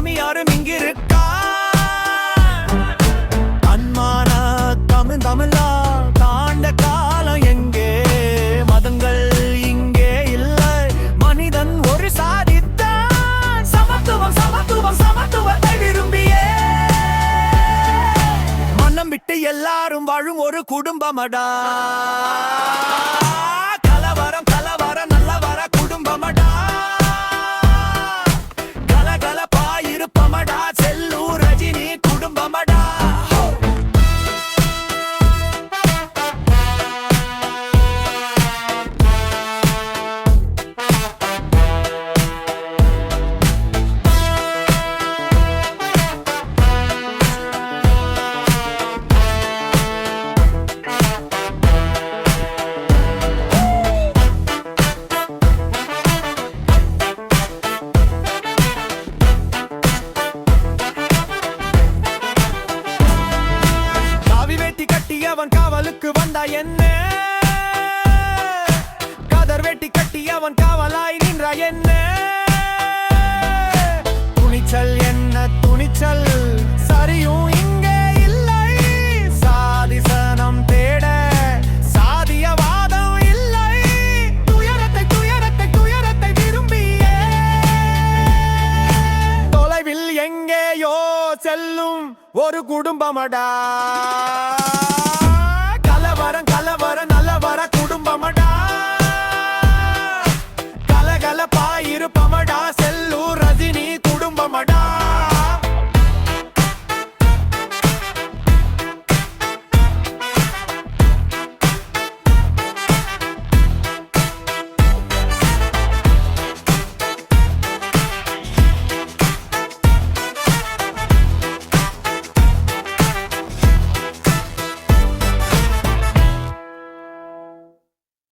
சாமியாரும் இங்கிருக்கா? அன்மான தமிழ் தமிழா தாண்ட காலம் எங்கே? மதங்கள் இங்கே இல்லை. மனிதன் ஒரு சாதித்தான். சமத்துவம் சமத்துவம் சமத்துவத்தை விரும்பியே. மனம் விட்டு எல்லாரும் வாழும் ஒரு குடும்பமடா. காவலுக்கு வந்தா என்ன? காதர் வெட்டி கட்டி அவன் காவலாய் நின்றா என்ன? துணிச்சல் என்ன துணிச்சல்? சரியும் இங்கே இல்லை. சாதிசனம் தேட சாதியவாதம் இல்லை. துயரத்தை துயரத்தை துயரத்தை விரும்பியே. தொலைவில் எங்கேயோ செல்லும் ஒரு குடும்பமடா.